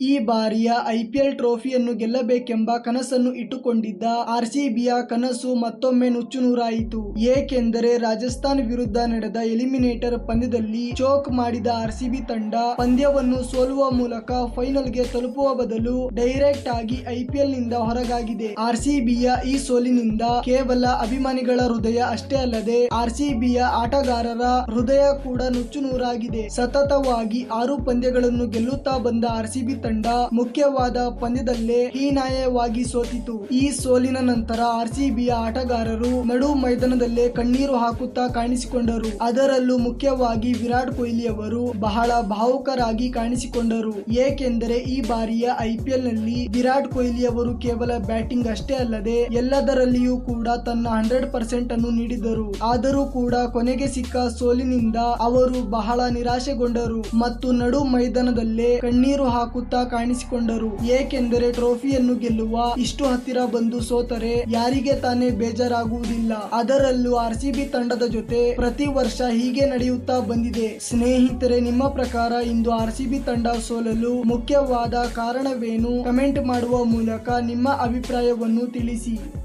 ಈ ಬಾರಿಯ ಐಪಿಎಲ್ ಟ್ರೋಫಿಯನ್ನು ಗೆಲ್ಲಬೇಕೆಂಬ ಕನಸನ್ನು ಇಟ್ಟುಕೊಂಡಿದ್ದ ಆರ್ಸಿಬಿಯ ಕನಸು ಮತ್ತೊಮ್ಮೆ ನುಚ್ಚುನೂರಾಯಿತು. ಏಕೆಂದರೆ ರಾಜಸ್ಥಾನ್ ವಿರುದ್ಧ ನಡೆದ ಎಲಿಮಿನೇಟರ್ ಪಂದ್ಯದಲ್ಲಿ ಚೋಕ್ ಮಾಡಿದ ಆರ್ಸಿಬಿ ತಂಡ ಪಂದ್ಯವನ್ನು ಸೋಲುವ ಮೂಲಕ ಫೈನಲ್ಗೆ ತಲುಪುವ ಬದಲು ಡೈರೆಕ್ಟ್ ಆಗಿ ಐಪಿಎಲ್ನಿಂದ ಹೊರಗಾಗಿದೆ. ಆರ್ಸಿಬಿಯ ಈ ಸೋಲಿನಿಂದ ಕೇವಲ ಅಭಿಮಾನಿಗಳ ಹೃದಯ ಅಷ್ಟೇ ಅಲ್ಲದೆ ಆರ್ಸಿಬಿಯ ಆಟಗಾರರ ಹೃದಯ ಕೂಡ ನುಚ್ಚುನೂರಾಗಿದೆ. ಸತತವಾಗಿ ಆರು ಪಂದ್ಯಗಳನ್ನು ಗೆಲ್ಲುತ್ತಾ ಬಂದ ಆರ್ಸಿಬಿ ತಂಡ ಮುಖ್ಯವಾದ ಪಂದ್ಯದಲ್ಲೇ ಹೀನಾಯವಾಗಿ ಸೋತಿತು. ಈ ಸೋಲಿನ ನಂತರ ಆರ್ಸಿಬಿಯ ಆಟಗಾರರು ನಡು ಮೈದಾನದಲ್ಲೇ ಕಣ್ಣೀರು ಹಾಕುತ್ತಾ ಕಾಣಿಸಿಕೊಂಡರು. ಅದರಲ್ಲೂ ಮುಖ್ಯವಾಗಿ ವಿರಾಟ್ ಕೊಹ್ಲಿ ಅವರು ಬಹಳ ಭಾವುಕರಾಗಿ ಕಾಣಿಸಿಕೊಂಡರು. ಏಕೆಂದರೆ ಈ ಬಾರಿಯ ಐಪಿಎಲ್ನಲ್ಲಿ ವಿರಾಟ್ ಕೊಹ್ಲಿ ಅವರು ಕೇವಲ ಬ್ಯಾಟಿಂಗ್ ಅಷ್ಟೇ ಅಲ್ಲದೆ ಎಲ್ಲದರಲ್ಲಿಯೂ ಕೂಡ ತನ್ನ ಹಂಡ್ರೆಡ್ ಪರ್ಸೆಂಟ್ ಅನ್ನು ನೀಡಿದರು. ಆದರೂ ಕೂಡ ಕೊನೆಗೆ ಸಿಕ್ಕ ಸೋಲಿನಿಂದ ಅವರು ಬಹಳ ನಿರಾಶೆಗೊಂಡರು ಮತ್ತು ನಡು ಮೈದಾನದಲ್ಲೇ ಕಣ್ಣೀರು ಹಾಕುತ್ತಾ ಕಾಣಿಸಿಕೊಂಡರು. ಏಕೆಂದರೆ ಟ್ರೋಫಿಯನ್ನು ಗೆಲ್ಲುವ ಇಷ್ಟು ಹತ್ತಿರ ಬಂದು ಸೋತರೆ ಯಾರಿಗೆ ತಾನೇ ಬೇಜಾರಾಗುವುದಿಲ್ಲ. ಅದರಲ್ಲೂ ಆರ್ಸಿಬಿ ತಂಡದ ಜೊತೆ ಪ್ರತಿ ವರ್ಷ ಹೀಗೆ ನಡೆಯುತ್ತಾ ಬಂದಿದೆ. ಸ್ನೇಹಿತರೆ, ನಿಮ್ಮ ಪ್ರಕಾರ ಇಂದು ಆರ್ಸಿಬಿ ತಂಡ ಸೋಲಲು ಮುಖ್ಯವಾದ ಕಾರಣವೇನು? ಕಮೆಂಟ್ ಮಾಡುವ ಮೂಲಕ ನಿಮ್ಮ ಅಭಿಪ್ರಾಯವನ್ನು ತಿಳಿಸಿ.